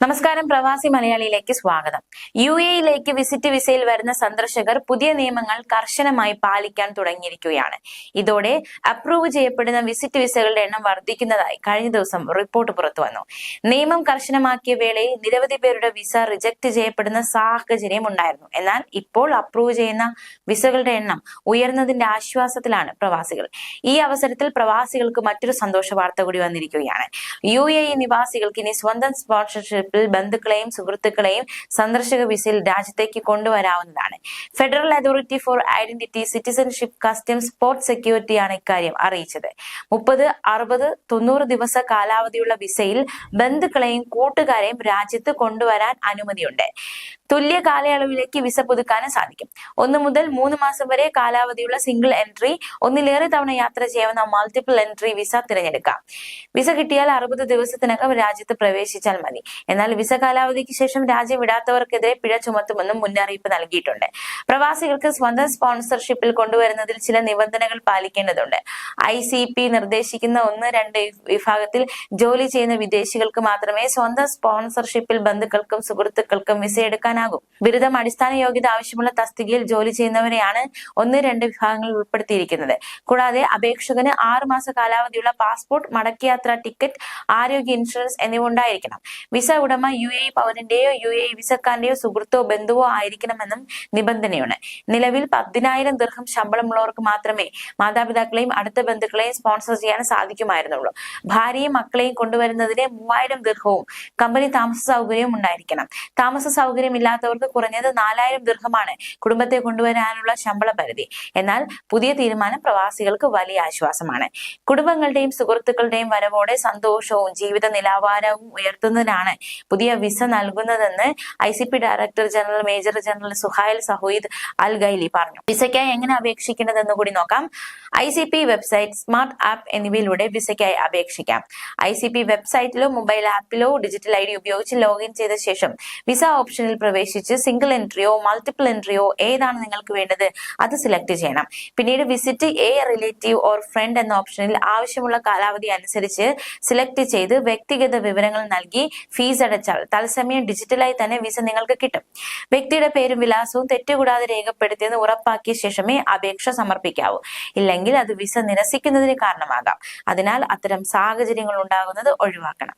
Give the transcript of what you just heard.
നമസ്കാരം പ്രവാസി മലയാളിയിലേക്ക് സ്വാഗതം. യു എയിലേക്ക് വിസിറ്റ് വിസയിൽ വരുന്ന സന്ദർശകർ പുതിയ നിയമങ്ങൾ കർശനമായി പാലിക്കാൻ തുടങ്ങിയിരിക്കുകയാണ്. ഇതോടെ അപ്രൂവ് ചെയ്യപ്പെടുന്ന വിസിറ്റ് വിസകളുടെ എണ്ണം വർദ്ധിക്കുന്നതായി കഴിഞ്ഞ ദിവസം റിപ്പോർട്ട് പുറത്തു വന്നു. നിയമം കർശനമാക്കിയ വേളയിൽ നിരവധി പേരുടെ വിസ റിജക്ട് ചെയ്യപ്പെടുന്ന സാഹചര്യം ഉണ്ടായിരുന്നു. എന്നാൽ ഇപ്പോൾ അപ്രൂവ് ചെയ്യുന്ന വിസകളുടെ എണ്ണം ഉയർന്നതിന്റെ ആശ്വാസത്തിലാണ് പ്രവാസികൾ. ഈ അവസരത്തിൽ പ്രവാസികൾക്ക് മറ്റൊരു സന്തോഷ വാർത്ത കൂടി വന്നിരിക്കുകയാണ്. യു എ നിവാസികൾക്ക് ഇനി സ്വന്തം സ്പോൺസർഷിപ്പിൽ ബന്ധുക്കളെയും സുഹൃത്തുക്കളെയും സന്ദർശക വിസയിൽ രാജ്യത്തേക്ക് കൊണ്ടുവരാവുന്നതാണ്. Federal authority for identity citizenship customs sports സെക്യൂരിറ്റിയാണ് ഇക്കാര്യം അറിയിച്ചത്. മുപ്പത് അറുപത് തൊണ്ണൂറ് ദിവസ കാലാവധിയുള്ള വിസയിൽ ബന്ധുക്കളെയും കൂട്ടുകാരെയും രാജ്യത്ത് കൊണ്ടുവരാൻ അനുമതിയുണ്ട്. തുല്യ കാലയളവിലേക്ക് വിസ പുതുക്കാനും സാധിക്കും. ഒന്ന് മുതൽ മൂന്ന് മാസം വരെ കാലാവധിയുള്ള സിംഗിൾ എൻട്രി ഒന്നിലേറെ തവണ യാത്ര ചെയ്യാവുന്ന മൾട്ടിപ്പിൾ എൻട്രി വിസ തിരഞ്ഞെടുക്കാം. വിസ കിട്ടിയാൽ അറുപത് ദിവസത്തിനകം രാജ്യത്ത് പ്രവേശിച്ചാൽ മതി. എന്നാൽ വിസ കാലാവധിക്ക് ശേഷം രാജ്യം വിടാത്തവർക്കെതിരെ പിഴ ചുമത്തുമെന്നും മുന്നറിയിപ്പ് നൽകിയിട്ടുണ്ട്. പ്രവാസികൾക്ക് സ്വന്തം സ്പോൺസർഷിപ്പിൽ കൊണ്ടുവരുന്നതിൽ ചില നിബന്ധനകൾ പാലിക്കേണ്ടതുണ്ട്. ഐ നിർദ്ദേശിക്കുന്ന ഒന്ന് രണ്ട് വിഭാഗത്തിൽ ജോലി ചെയ്യുന്ന വിദേശികൾക്ക് മാത്രമേ സ്വന്തം സ്പോൺസർഷിപ്പിൽ ബന്ധുക്കൾക്കും സുഹൃത്തുക്കൾക്കും വിസ എടുക്കാനാകും ബിരുദം അടിസ്ഥാന യോഗ്യത ആവശ്യമുള്ള തസ്തികയിൽ ജോലി ചെയ്യുന്നവരെയാണ് ഒന്ന് രണ്ട് വിഭാഗങ്ങൾ ഉൾപ്പെടുത്തിയിരിക്കുന്നത്. കൂടാതെ അപേക്ഷകന് ആറുമാസ കാലാവധിയുള്ള പാസ്പോർട്ട് മടക്കയാത്ര ടിക്കറ്റ് ആരോഗ്യ ഇൻഷുറൻസ് എന്നിവ ഉണ്ടായിരിക്കണം. വിസ ഉടമ യു എ പൗരന്റെയോ യു എ വിസക്കാരന്റെയോ സുഹൃത്തോ ബന്ധുവോ ആയിരിക്കണമെന്നും നിബന്ധനയുണ്ട്. നിലവിൽ പതിനായിരം ദീർഘം ശമ്പളമുള്ളവർക്ക് മാത്രമേ മാതാപിതാക്കളെയും അടുത്ത ബന്ധുക്കളെയും സ്പോൺസർ ചെയ്യാൻ സാധിക്കുമായിരുന്നുള്ളൂ. ഭാര്യയും മക്കളെയും കൊണ്ടുവരുന്നതിന് മൂവായിരം ദീർഘവും കമ്പനി താമസ സൗകര്യവും ഉണ്ടായിരിക്കണം. താമസ സൗകര്യം ഇല്ലാത്തവർക്ക് കുറഞ്ഞത് നാലായിരം ദീർഘമാണ് കുടുംബത്തെ കൊണ്ടുവരാനുള്ള ശമ്പള പരിധി. എന്നാൽ പുതിയ തീരുമാനം പ്രവാസികൾക്ക് വലിയ ആശ്വാസമാണ്. കുടുംബങ്ങളുടെയും സുഹൃത്തുക്കളുടെയും വരവോടെ സന്തോഷവും ജീവിത നിലവാരവും ഉയർത്തുന്നതിനാണ് പുതിയ വിസ നൽകുന്നതെന്ന് I C P director general major general Suhail Saeed Al Khaili പറഞ്ഞു. വിസയ്ക്കായി എങ്ങനെ അപേക്ഷിക്കേണ്ടതെന്ന് കൂടി നോക്കാം. I C P website smart app എന്നിവയിലൂടെ വിസയ്ക്കായി അപേക്ഷിക്കാം. ഐ സി പി വെബ്സൈറ്റിലോ മൊബൈൽ ആപ്പിലോ ഡിജിറ്റൽ ഐ ഡി ഉപയോഗിച്ച് ലോഗിൻ ചെയ്ത ശേഷം വിസ ഓപ്ഷനിൽ പ്രവേശിച്ച് സിംഗിൾ എൻട്രിയോ മൾട്ടിപ്പിൾ എൻട്രിയോ ഏതാണ് നിങ്ങൾക്ക് വേണ്ടത് അത് സെലക്ട് ചെയ്യണം. പിന്നീട് visit a relative or friend എന്ന ഓപ്ഷനിൽ ആവശ്യമുള്ള കാലാവധി അനുസരിച്ച് സെലക്ട് ചെയ്ത് വ്യക്തിഗത വിവരങ്ങൾ നൽകി ഫീസ് അടച്ചാൽ തത്സമയം ഡിജിറ്റലായി തന്നെ വിസ നിങ്ങൾക്ക് കിട്ടും. വ്യക്തിയുടെ പേരും വിലാസവും തെറ്റുകൂടാതെ രേഖപ്പെടുത്തിയെന്ന് ഉറപ്പാക്കിയ ശേഷമേ അപേക്ഷ സമർപ്പിക്കാവൂ. ഇല്ലെങ്കിൽ അത് വിസ നിരസിക്കുന്നതിന് കാരണമാകാം. അതിനാൽ അത്തരം സാഹചര്യങ്ങൾ ഉണ്ടാകുന്നത് ഒഴിവാക്കണം.